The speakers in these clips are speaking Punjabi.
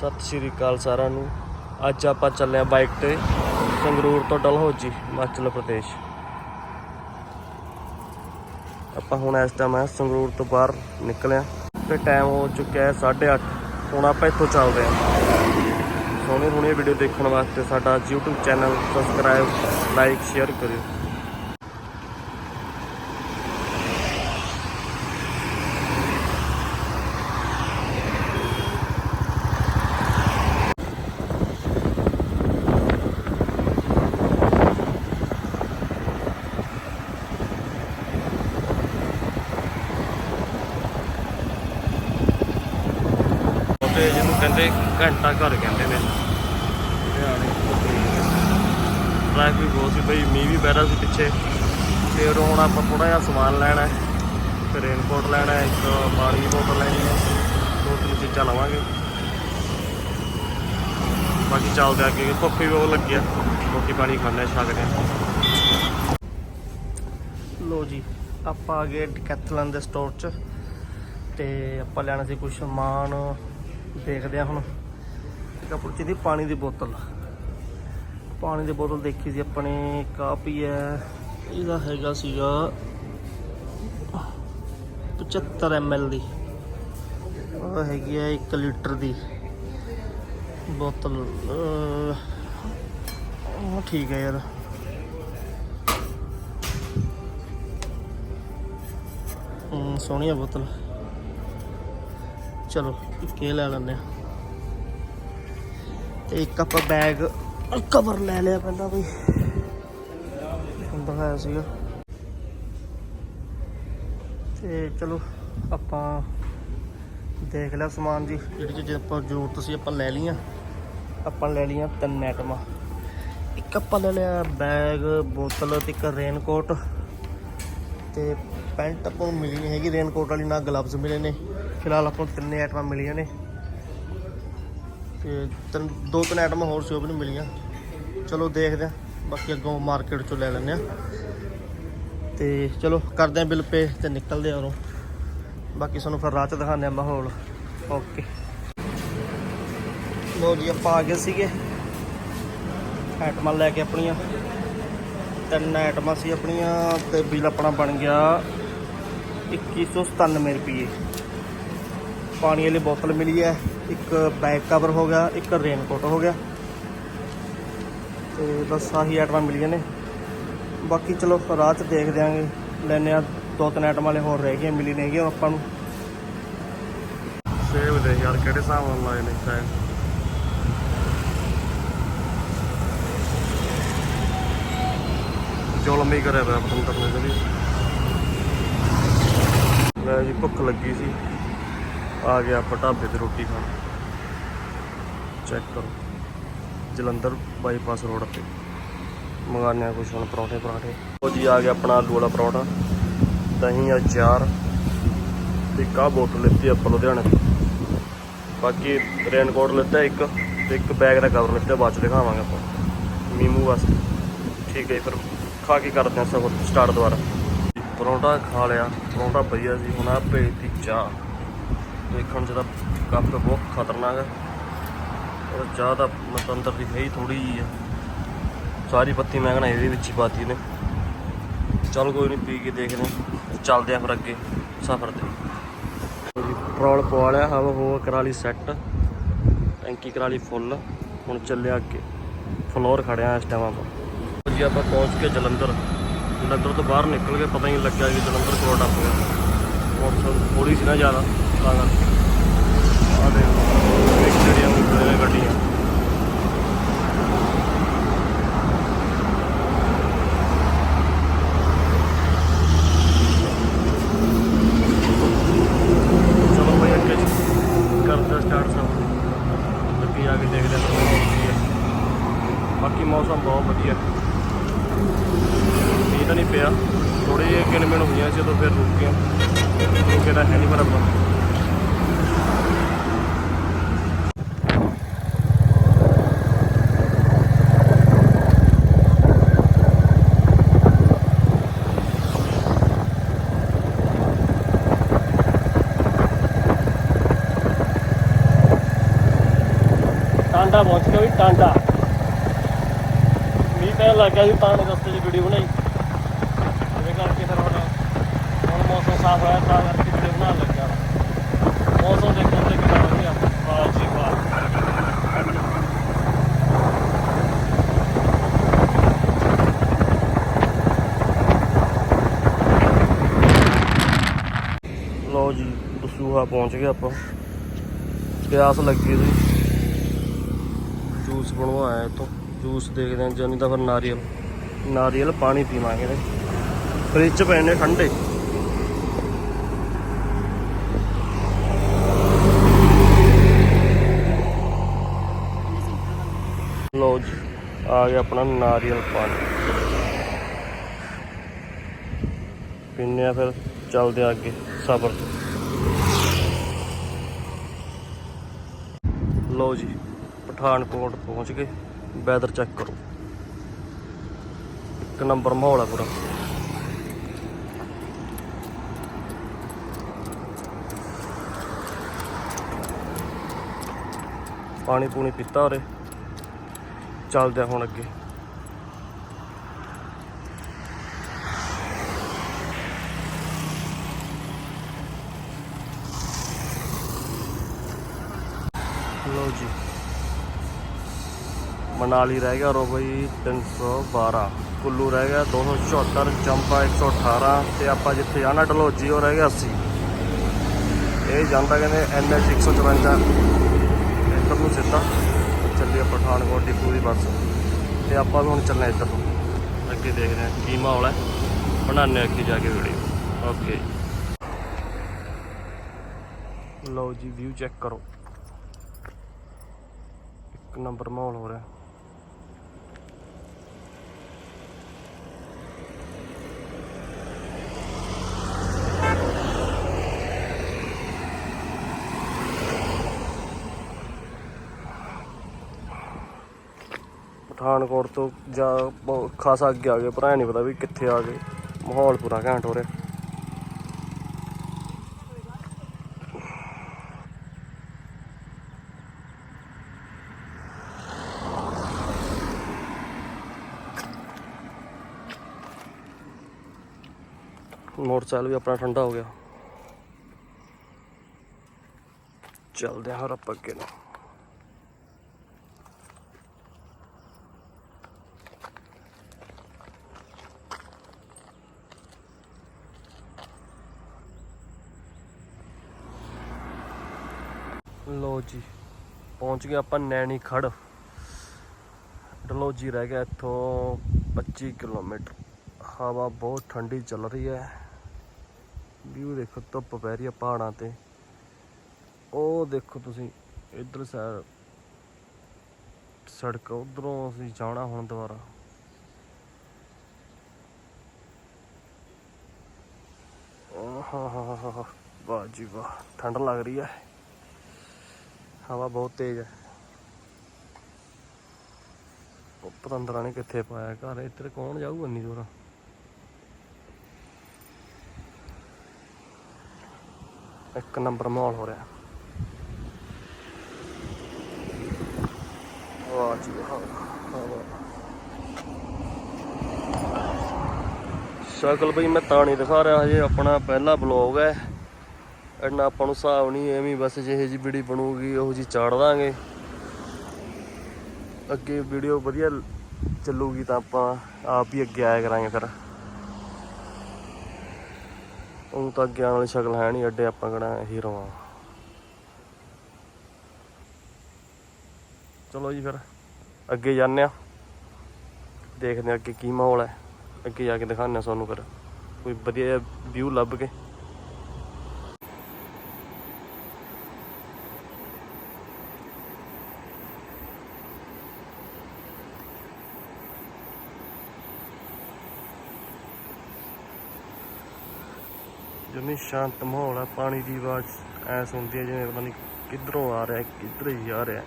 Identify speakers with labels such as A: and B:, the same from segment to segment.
A: ਸਤਿ ਸ਼੍ਰੀ ਅਕਾਲ ਸਾਰਿਆਂ ਨੂੰ। ਅੱਜ ਆਪਾਂ ਚੱਲੇ ਆ ਬਾਈਕ ਤੇ, ਸੰਗਰੂਰ ਤੋਂ ਡਲਹੌਜੀ, ਹਿਮਾਚਲ ਪ੍ਰਦੇਸ਼। ਆਪਾਂ ਹੁਣ ਇਸ ਟਾਈਮ ਆ ਸੰਗਰੂਰ ਤੋਂ ਬਾਹਰ ਨਿਕਲਿਆ ਤੇ ਟਾਈਮ ਹੋ ਚੁੱਕਿਆ ਹੈ 8:30 ਹੁਣ ਆਪਾਂ ਇੱਥੋਂ ਚੱਲਦੇ ਹਾਂ। ਸੋਹਣੀ ਸੋਹਣੀ ਵੀਡੀਓ ਦੇਖਣ ਵਾਸਤੇ ਸਾਡਾ YouTube channel subscribe like share ਕਰਿਓ ਤੇ ਜਿਹਨੂੰ ਕਹਿੰਦੇ ਘੰਟਾ ਘਰ ਕਹਿੰਦੇ ਨੇ। ਟ੍ਰੈਫਿਕ ਬਹੁਤ ਸੀ ਬਈ ਮੀਂਹ ਵੀ ਪੈ ਰਿਹਾ ਸੀ ਪਿੱਛੇ। ਤੇ ਹੁਣ ਆਪਾਂ ਥੋੜਾ ਜਿਹਾ ਸਮਾਨ ਲੈਣਾ ਹੈ ਤੇ ਰੇਨਕੋਟ ਲੈਣਾ ਹੈ ਇੱਕ ਪਾਣੀ ਦੀ ਬੋਤਲ ਲੈਣੀ ਹੈ ਦੋ ਤਿੰਨ ਚੀਜ਼ਾਂ ਲਵਾਂਗੇ। ਬਾਕੀ ਚੱਲਦੇ ਆ ਕਿ ਧੁੱਪ ਵੀ ਬਹੁਤ ਲੱਗੀ ਆ। ਰੋਟੀ ਪਾਣੀ ਖਾਣੇ ਛਕਦੇ ਆ ਲੋ ਜੀ ਆਪਾਂ ਆ ਗਏ ਡਿਕੈਥਲਨ ਦੇ ਸਟੋਰ 'ਚ। ਤੇ ਆਪਾਂ ਲੈਣਾ ਸੀ ਕੁਝ ਸਮਾਨ ਦੇਖਦੇ ਆ ਹੁਣ। ਇੱਕ ਆਪਣੀ ਚਾਹੀਦੀ ਪਾਣੀ ਦੀ ਬੋਤਲ। ਪਾਣੀ ਦੀ ਬੋਤਲ ਦੇਖੀ ਸੀ ਆਪਣੇ ਕਾਪੀ ਹੈ। ਇਹਦਾ ਹੈਗਾ ਸੀਗਾ 75 ml ਦੀ। ਉਹ ਹੈਗੀ ਹੈ 1 ਲੀਟਰ ਦੀ ਬੋਤਲ। ਉਹ ਠੀਕ ਹੈ ਯਾਰ। ਸੋਹਣੀ ਆ ਬੋਤਲ। ਚਲੋ, ਇੱਕ ਇਹ ਲੈ ਲੈਂਦੇ ਆ ਤੇ ਇੱਕ ਆਪਾਂ ਬੈਗ ਕਵਰ ਲੈ ਲਿਆ ਪਹਿਲਾਂ ਬਈ ਹੁੰਦਾ ਹੈ ਸੀਗਾ। ਤੇ ਚਲੋ, ਆਪਾਂ ਦੇਖ ਲਿਆ ਸਮਾਨ ਜੀ। ਜਿਹੜੀ ਜੇ ਆਪਾਂ ਜ਼ਰੂਰਤ ਸੀ ਆਪਾਂ ਲੈ ਲਈਆਂ। ਆਪਾਂ ਲੈ ਲਈਆਂ ਤਿੰਨ ਆਈਟਮਾਂ ਇੱਕ ਆਪਾਂ ਲੈ ਲਿਆ ਬੈਗ ਬੋਤਲ ਤੇ ਇੱਕ ਰੇਨਕੋਟ ਤੇ ਪੈਂਟ ਆਪਾਂ ਨੂੰ ਮਿਲੀ ਨਹੀਂ ਹੈਗੀ ਰੇਨਕੋਟ ਵਾਲੀ, ਨਾ ਗਲਵਜ਼ ਮਿਲੇ ਨੇ। ਫਿਲਹਾਲ ਆਪਾਂ ਨੂੰ ਤਿੰਨੇ ਆਈਟਮਾਂ ਮਿਲੀਆਂ ਨੇ। ਤੇ ਤਿੰਨ, ਦੋ ਤਿੰਨ ਆਈਟਮਾਂ ਹੋਰ ਸੀ, ਉਹ ਵੀ ਮਿਲੀਆਂ। ਚਲੋ ਦੇਖਦੇ ਆ ਬਾਕੀ ਅੱਗੋਂ ਮਾਰਕੀਟ ਚੋਂ ਲੈ ਲੈਂਦੇ ਆ ਤੇ ਚਲੋ ਕਰਦੇ ਆ ਬਿੱਲ ਪੇ ਤੇ ਨਿਕਲਦੇ ਆ ਉਰੋਂ। ਬਾਕੀ ਸਾਨੂੰ ਫਿਰ ਰਾਹ ਚ ਦਿਖਾਉਂਦੇ ਆ ਮਾਹੌਲ। ਓਕੇ ਲੋ ਜੀ, ਆਪਾਂ ਆ ਗਏ ਸੀਗੇ। ਆਈਟਮਾਂ ਲੈ ਕੇ ਆਪਣੀਆਂ। ਤਿੰਨ ਆਈਟਮਾਂ ਸੀ ਆਪਣੀਆਂ ਤੇ ਬਿੱਲ ਆਪਣਾ ਬਣ ਗਿਆ 2197 ਰੁਪਏ ਪਾਣੀ ਵਾਲੀ ਬੋਤਲ ਮਿਲੀ ਹੈ, ਇੱਕ ਬੈਕ ਕਵਰ ਹੋ ਗਿਆ, ਇੱਕ ਰੇਨਕੋਟ ਹੋ ਗਿਆ। ਤੇ ਬਸ ਆਹੀ ਆਈਟਮਾਂ ਮਿਲੀਆਂ ਨੇ। ਬਾਕੀ ਚਲੋ, ਰਾਹ 'ਚ ਦੇਖ ਦਿਆਂਗੇ। ਲੈਨੇ ਆ ਦੋ ਤਿੰਨ ਆਈਟਮਾਂ ਵਾਲੇ ਹੋਰ ਰਹਿ ਗਏ, ਮਿਲੀ ਨਹੀਂ ਗਏ ਆਪਾਂ ਨੂੰ। ਸੇਵ ਦੇ ਯਾਰ, ਕਿਹੜੇ ਹਿਸਾਬ ਨਾਲ ਲਾਏ ਨੇ ਸ਼ਾਇਦ ਜ਼ੁਲਮ ਹੀ ਕਰਿਆ ਪਿਆ, ਪਤੰਦਰ ਨੇ ਜਿਹੜੀ ਲੈ ਜੀ, ਭੁੱਖ ਲੱਗੀ ਸੀ। ਆ ਗਿਆ ਆਪਾਂ ਢਾਬੇ ਤੇ ਰੋਟੀ ਖਾਣ। ਚੈੱਕ ਕਰੋ। ਜਲੰਧਰ ਬਾਈਪਾਸ ਰੋਡ ਤੇ। ਮੰਗਾਉਂਦੇ ਆ ਕੁਛ ਹੁਣ ਪਰੌਂਠੇ, ਪਰਾਂਠੇ। ਉਹ ਜੀ, ਆ ਗਿਆ ਆਪਣਾ ਆਲੂ ਵਾਲਾ ਪਰੌਂਠਾ। ਦਹੀਂ ਅਚਾਰ ਤੇ ਕਾ ਬੋਤਲ ਲਿੱਤੀ ਆਪਾਂ ਲੁਧਿਆਣੇ ਤੋਂ। ਬਾਕੀ ਰੇਨਕੋਟ ਲਿੱਤਾ ਇੱਕ ਤੇ ਇੱਕ ਬੈਗ ਦਾ ਕਵਰ ਲਿੱਤਾ, ਬਾਅਦ ਚ ਦਿਖਾਵਾਂਗੇ ਆਪਾਂ। ਮੀਮੂ ਵਾਸਤੇ। ਠੀਕ ਹੈ ਫਿਰ ਖਾ ਕੇ ਕਰਦੇ ਹਾਂ ਸਫਰ ਸਟਾਰਟ ਦੁਬਾਰਾ। ਪਰੌਂਠਾ ਖਾ ਲਿਆ। ਪਰੌਂਠਾ ਵਧੀਆ ਸੀ ਹੁਣ ਆ ਭੇਜਤੀ ਚਾਹ। ਦੇਖਣ ਚ ਤਾਂ ਕੱਪ ਬਹੁਤ ਖਤਰਨਾਕ ਹੈ। ਉਹ ਚਾਹ ਦਾ ਅੰਦਰ ਦੀ ਹੈ ਹੀ ਥੋੜੀ ਜੀ ਆ ਸਾਰੀ ਪੱਤੀ ਮੈਂ ਕਹਣਾ ਇਹਦੇ ਵਿੱਚ ਹੀ ਪਾਤੀ ਨੇ ਚੱਲ ਕੋਈ ਨਹੀਂ, ਪੀ ਕੇ ਦੇਖਦੇ ਚੱਲਦੇ ਆ ਫਿਰ ਅੱਗੇ ਸਫ਼ਰ ਤੇ। ਜੀ ਪੈਟਰੋਲ ਪਵਾ ਲਿਆ, ਹਵਾ ਹੋ ਕਰਾ ਲਈ ਸੈੱਟ ਟੈਂਕੀ ਕਰਾ ਲਈ ਫੁੱਲ ਹੁਣ ਚੱਲਿਆ ਅੱਗੇ। ਫਲੋਰ ਖੜਿਆ ਇਸ ਟਾਈਮ ਆਪਾਂ। ਜੀ, ਆਪਾਂ ਪਹੁੰਚ ਕੇ ਜਲੰਧਰ। ਜਲੰਧਰ ਤੋਂ ਬਾਹਰ ਨਿਕਲ ਕੇ ਪਤਾ ਹੀ ਨਹੀਂ ਲੱਗਿਆ ਕਿ ਜਲੰਧਰ ਕੋਲ ਟੱਪ ਗਿਆ। ਮੋਟਰਸਾਈਕਲ ਥੋੜੀ ਸੀ ਨਾ ਜ਼ਿਆਦਾ। ਤਾਂ ਕਰਕੇ ਆ ਦੇ ਇੱਕ ਜਿਹੜੀਆਂ ਮੁੰਡੇ ਗੱਡੀਆਂ। ਚਲੋ ਭਾਈ ਅੱਗੇ ਜੀ। ਕਰਦੇ ਸਟਾਰਟ ਸਭ। ਅੱਗੇ ਜਾ ਕੇ ਦੇਖਦੇ ਹਾਂ ਹੈ ਬਾਕੀ ਮੌਸਮ ਬਹੁਤ ਵਧੀਆ। ਮੀਂਹ ਤਾਂ ਨਹੀਂ ਪਿਆ। ਥੋੜੇ ਜਿਹੇ ਕਿਣ ਮਿਣ ਹੋਈਆਂ ਸੀ, ਉਦੋਂ ਫਿਰ ਰੁਕ ਗਿਆ ਰੁਕੇ ਤਾਂ ਹੈ ਨਹੀਂ ਪਰ ਆਪਾਂ ਟਾਂਡਾ ਪਹੁੰਚ ਗਿਆ ਵੀ, ਟਾਂਡਾ। ਮੀਂਹ ਪੈਣ ਲੱਗ ਗਿਆ ਸੀ, ਤਾਂ ਨੇ ਰਸਤੇ 'ਚ ਵੀਡੀਓ ਬਣਾਈ। ਇਹਦੇ ਕਰਕੇ ਫਿਰ ਹੁਣ ਹੁਣ ਮੌਸਮ ਸਾਫ਼ ਹੋਇਆ ਤਾਂ ਕਰਕੇ ਵੀਡੀਓ ਬਣਾਉਣ ਲੱਗਿਆ ਮੌਸਮ ਦੇਖਣ ਤੇ ਕਿੰਨਾ ਵਧੀਆ ਵਾਹ ਜੀ ਵਾਹ ਲਓ ਜੀ ਦਸੂਹਾ ਪਹੁੰਚ ਗਏ ਆਪਾਂ। ਪਿਆਸ ਲੱਗੀ ਸੀ ਜੂਸ ਬਣਵਾਇਆ ਇਤੋਂ ਜੂਸ ਦੇਖਦੇ ਹਾਂ ਜਾਨੀ ਤਾਂ ਫਿਰ ਨਾਰੀਅਲ। ਨਾਰੀਅਲ ਪਾਣੀ ਪੀਵਾਂਗੇ ਤੇ ਫ੍ਰਿਜ 'ਚ ਪਏ ਨੇ ਠੰਡੇ। ਲਓ ਜੀ, ਆ ਗਿਆ ਆਪਣਾ ਨਾਰੀਅਲ ਪਾਣੀ। ਪੀਨੇ ਆ ਫਿਰ, ਚੱਲਦੇ ਆ ਅੱਗੇ ਸਬਰ ਲਓ ਜੀ, ਪਠਾਨਕੋਟ ਪਹੁੰਚ ਗਏ। ਵੈਦਰ ਚੈੱਕ ਕਰੋ। ਇੱਕ ਨੰਬਰ ਮਾਹੌਲ ਆ ਪੂਰਾ। ਪਾਣੀ ਪੂਣੀ ਪੀਤਾ ਉਰੇ। ਚੱਲਦੇ ਹੁਣ ਅੱਗੇ ਲਓ ਜੀ ਮਨਾਲੀ ਰਹਿ ਗਿਆ ਰੋਬਈ 312 ਕੁੱਲੂ ਰਹਿ ਗਿਆ 274 ਚੰਪਾ 118 ਤੇ ਆਪਾਂ ਜਿੱਥੇ ਜਾਣਾ ਡਲੋਜੀ ਉਹ ਰਹਿ ਗਿਆ 80 ਇਹ ਜਾਂਦਾ ਕਹਿੰਦੇ ਐਨਐਚ 154 ਇੱਧਰ ਨੂੰ ਸਿੱਧਾ ਚੱਲੀ ਪਠਾਨਕੋਟ ਡਿਪੂ ਦੀ ਬੱਸ। ਤੇ ਆਪਾਂ ਵੀ ਹੁਣ ਚੱਲਣਾ ਇੱਧਰ ਨੂੰ। ਅੱਗੇ ਦੇਖਦੇ ਹਾਂ ਕੀ ਮਾਹੌਲ ਹੈ। ਬਣਾਉਂਦੇ ਅੱਗੇ ਜਾ ਕੇ ਵੀਡੀਓ ਓਕੇ ਲਓ ਜੀ ਵਿਊ ਚੈੱਕ ਕਰੋ। ਇੱਕ ਨੰਬਰ ਮਾਹੌਲ ਹੋ ਰਿਹਾ। ਪਠਾਨਕੋਟ ਤੋਂ ਜਾ ਖਾਸਾ ਅੱਗੇ ਆ ਗਏ ਭਰਾ ਐ ਨਹੀਂ ਪਤਾ ਵੀ ਕਿੱਥੇ ਆ ਗਏ। ਮਾਹੌਲ ਪੂਰਾ ਘੈਂਟ ਹੋ ਰਿਹਾ। ਮੋਟਰਸਾਈਕਲ ਵੀ ਆਪਣਾ ਠੰਡਾ ਹੋ ਗਿਆ। ਚੱਲਦੇ ਹਾਂ ਆਪਾਂ ਅੱਗੇ ਨੂੰ। ਲੋ ਜੀ, ਪਹੁੰਚ ਗਏ ਆਪਾਂ ਨੈਣੀ ਖੜ ਡਲੋਜੀ ਰਹਿ ਗਿਆ ਇੱਥੋਂ 25 ਕਿਲੋਮੀਟਰ। ਹਵਾ ਬਹੁਤ ਠੰਡੀ ਚੱਲ ਰਹੀ ਹੈ। ਵਿਊ ਦੇਖੋ, ਧੁੱਪ ਪੈ ਰਹੀ ਹੈ ਪਹਾੜਾਂ ਤੇ। ਉਹ ਦੇਖੋ ਤੁਸੀਂ, ਇਧਰ ਸਾਈਡ ਸੜਕ, ਉਧਰੋਂ ਅਸੀਂ ਜਾਣਾ ਹੁਣ ਦੁਬਾਰਾ। ਓਹ ਹੋ ਹੋ, ਵਾਹ ਜੀ ਵਾਹ, ਠੰਡ ਲੱਗ ਰਹੀ ਹੈ। ਹਵਾ ਬਹੁਤ ਤੇਜ਼ ਹੈ। ਉਹ ਪਤੰਦਰਾਂ ਨੇ ਕਿੱਥੇ ਪਾਇਆ ਘਰ, ਇੱਧਰ ਕੌਣ ਜਾਊ ਇੰਨੀ ਦੂਰ? ਇੱਕ ਨੰਬਰ ਮਾਹੌਲ ਹੋ ਰਿਹਾ। ਵਾਹ ਜੀ ਸ਼ਕਲ ਬਈ ਮੈਂ ਤਾਂ ਨਹੀਂ ਦਿਖਾ ਰਿਹਾ, ਹਜੇ ਆਪਣਾ ਪਹਿਲਾ ਬਲੌਗ ਹੈ। ਇੰਨਾ ਆਪਾਂ ਨੂੰ ਹਿਸਾਬ ਨਹੀਂ, ਐਵੇਂ ਬਸ ਜਿਹੇ ਜੀ ਵੀਡੀਓ ਬਣੂਗੀ, ਉਹੋ ਜੀ ਚਾੜ ਦਾਂਗੇ। ਅੱਗੇ ਵੀਡੀਓ ਵਧੀਆ ਚੱਲੂਗੀ ਤਾਂ ਆਪਾਂ ਆਪ ਹੀ ਅੱਗੇ ਆਇਆ ਕਰਾਂਗੇ ਫਿਰ। ਉਹ ਤਾਂ ਅੱਗੇ ਆਉਣ ਵਾਲੀ ਸ਼ਕਲ ਹੈ ਨਹੀਂ, ਅੱਡੇ ਆਪਾਂ ਕਿਹੜਾ ਹੀਰੋ ਆ। ਚਲੋ ਜੀ ਫਿਰ, ਅੱਗੇ ਜਾਂਦੇ ਆ ਦੇਖਦੇ ਆ ਅੱਗੇ ਕੀ ਮਾਹੌਲ ਹੈ। ਅੱਗੇ ਜਾ ਕੇ ਦਿਖਾਉਂਦੇ ਆ ਤੁਹਾਨੂੰ ਫਿਰ। ਕੋਈ ਵਧੀਆ ਵਿਊ ਲੱਭ ਕੇ। ਜਮੀ ਸ਼ਾਂਤ ਮਾਹੌਲ ਆ, ਪਾਣੀ ਦੀ ਆਵਾਜ਼ ਐ ਸੁਣਦੀ ਹੈ ਜਿਵੇਂ ਪਤਾ ਨਹੀਂ ਕਿੱਧਰੋਂ ਆ ਰਿਹਾ, ਕਿੱਧਰ ਹੀ ਆ ਰਿਹਾ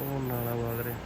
A: ਉਹ ਨਾਲਾ ਵਗ ਰਿਹਾ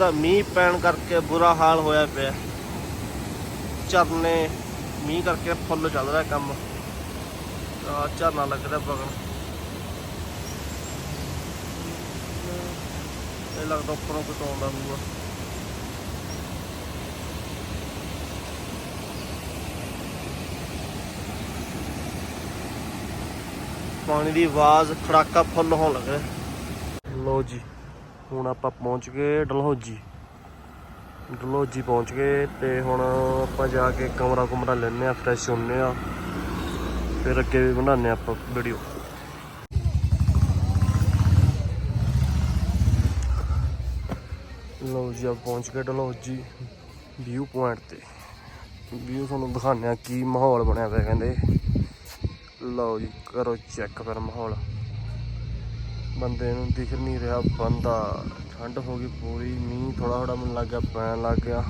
A: ਇੱਕ ਮੀਂਹ ਪੈਣ ਕਰਕੇ ਬੁਰਾ ਹਾਲ ਹੋਇਆ ਪਿਆ। ਝਰਨੇ, ਮੀਂਹ ਕਰਕੇ ਫੁੱਲ ਚੱਲ ਰਿਹਾ ਕੰਮ। ਆ ਝਰਨਾ ਲੱਗ ਰਿਹਾ ਬਗਨ ਇਹ ਲੱਗਦਾ ਉੱਪਰੋਂ ਕੋਈ ਆਉਂਦਾ ਹੋਊਗਾ। ਪਾਣੀ ਦੀ ਆਵਾਜ਼ ਖੜਾਕਾ ਫੁੱਲ ਹੋਣ ਲੱਗ ਰਿਹਾ। ਲੋ ਜੀ। ਹੁਣ ਆਪਾਂ ਪਹੁੰਚ ਗਏ ਡਲਹੌਜੀ। ਡਲਹੌਜੀ ਪਹੁੰਚ ਗਏ ਤੇ ਹੁਣ ਆਪਾਂ ਜਾ ਕੇ ਕਮਰਾ ਕੁਮਰਾ ਲੈਣੇ ਆ ਫਰੈਸ਼ ਹੁੰਨੇ ਆ ਫਿਰ ਅੱਗੇ ਵੀ ਬਣਾਉਂਦੇ ਆ ਆਪਾਂ ਵੀਡੀਓ ਲਓ ਜੀ ਆ ਪਹੁੰਚ ਗਏ ਡਲਹੌਜੀ ਵਿਊ ਪੁਆਇੰਟ ਤੇ। ਵਿਊ ਤੁਹਾਨੂੰ ਦਿਖਾਉਂਦੇ ਆ ਕੀ ਮਾਹੌਲ ਬਣਿਆ ਪਿਆ ਕਹਿੰਦੇ। ਲਓ ਜੀ, ਕਰੋ ਚੈੱਕ ਫਿਰ ਮਾਹੌਲ। ਬੰਦੇ ਨੂੰ ਦਿਖ ਨਹੀਂ ਰਿਹਾ, ਬੰਦਾ ਠੰਡ ਹੋ ਗਈ ਪੂਰੀ, ਮੀਂਹ ਥੋੜਾ ਥੋੜਾ ਮੈਨੂੰ ਲੱਗ ਗਿਆ, ਪੈਣ ਲੱਗ ਗਿਆ।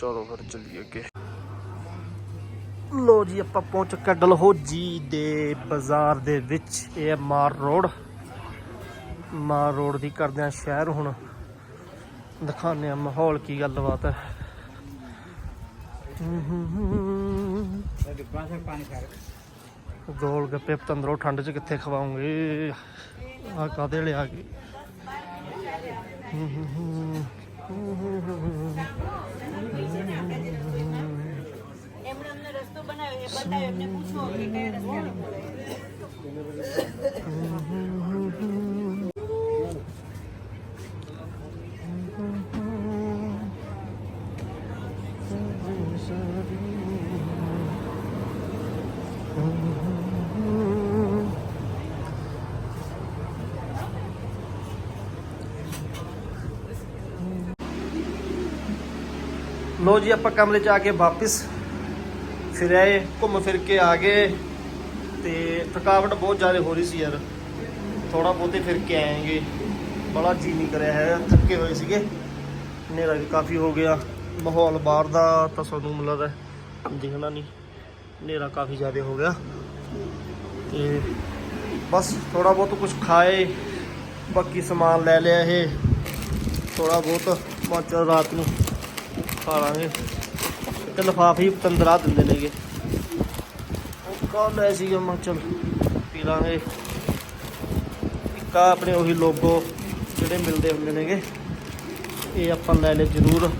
A: ਚਲੋ ਫਿਰ ਚੱਲੀਏ ਅੱਗੇ। ਲੋ ਜੀ, ਆਪਾਂ ਪਹੁੰਚ ਚੁੱਕੇ ਡਲਹੌਜੀ ਦੇ ਬਾਜ਼ਾਰ ਦੇ ਵਿੱਚ। ਇਹ ਮਾਰ ਰੋਡ। ਮਾਰ ਰੋਡ ਦੀ ਕਰਦੇ ਆ ਸ਼ਹਿਰ ਹੁਣ। ਦਿਖਾਉਂਦੇ ਆ ਮਾਹੌਲ ਕੀ ਗੱਲਬਾਤ ਹੈ, ਹੂੰ ਹੂੰ ਹੂੰ। ਗੋਲ ਗੱਪੇ ਪਤੰਦਰੋ ਠੰਡ 'ਚ ਕਿੱਥੇ ਖਵਾਉਂਗੇ ਆ ਕਾਦੇ ਲਿਆ ਕੇ
B: Mm-hmm.
A: ਲੋ ਜੀ, ਆਪਾਂ ਕਮਰੇ 'ਚ ਆ ਕੇ ਵਾਪਿਸ। ਫਿਰ ਆਏ, ਘੁੰਮ ਫਿਰ ਕੇ ਆ ਗਏ। ਤੇ ਥਕਾਵਟ ਬਹੁਤ ਜ਼ਿਆਦਾ ਹੋ ਰਹੀ ਸੀ ਯਾਰ। ਥੋੜਾ ਬਹੁਤੇ ਫਿਰ ਕੇ ਆਏਗੇ। ਬੜਾ ਜੀ ਨਹੀਂ ਕਰਿਆ ਹੈ, ਥੱਕੇ ਹੋਏ ਸੀਗੇ। ਹਨੇਰਾ ਵੀ ਕਾਫੀ ਹੋ ਗਿਆ। ਮਾਹੌਲ ਬਾਹਰ ਦਾ ਤਾਂ ਸਾਨੂੰ ਮਿਲਦਾ ਲੱਗਦਾ ਦਿਖਣਾ ਨਹੀਂ। ਹਨੇਰਾ ਕਾਫੀ ਜ਼ਿਆਦਾ ਹੋ ਗਿਆ। ਤੇ ਬਸ ਥੋੜਾ ਬਹੁਤ ਕੁਝ ਖਾਏ, ਬਾਕੀ ਸਮਾਨ ਲੈ ਲਿਆ ਇਹ। ਥੋੜਾ ਬਹੁਤ ਮਾਚਾ ਰਾਤ ਨੂੰ। ਪਾ ਲਾਂਗੇ। ਇੱਕ ਲਿਫਾਫੇ ਹੀ ਦਿੰਦੇ ਨੇਗੇ। ਉਹ ਕਾਲ ਲੈ ਸੀਗਾ ਮੈਂ ਚਲ, ਪੀ ਲਾਂਗੇ। ਇੱਕ ਆਪਣੇ ਉਹੀ ਲੋਗੋ ਜਿਹੜੇ ਮਿਲਦੇ ਹੁੰਦੇ ਨੇਗੇ। ਇਹ ਆਪਾਂ ਲੈ ਲੈ ਜ਼ਰੂਰ।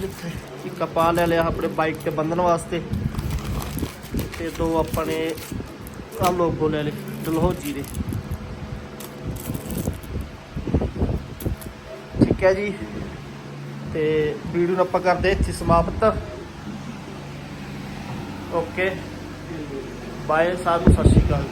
A: ਜਿੱਥੇ ਇੱਕ ਆਪਾਂ ਲੈ ਲਿਆ ਆਪਣੇ ਬਾਈਕ ਤੇ ਬੰਨਣ ਵਾਸਤੇ। ਤੇ ਦੋ ਆਪਾਂ ਨੇ ਆਹ ਲੋਗੋ ਲੈ ਲਏ, ਡਲਹੌਜੀ ਦੇ। ਠੀਕ ਹੈ ਜੀ। ਤੇ ਵੀਡੀਓ ਨੂੰ ਆਪਾਂ ਕਰਦੇ ਇੱਥੇ ਸਮਾਪਤ। ਓਕੇ ਬਾਏ ਸਾਹਿਬ ਸਤਿ ਸ਼੍ਰੀ ਅਕਾਲ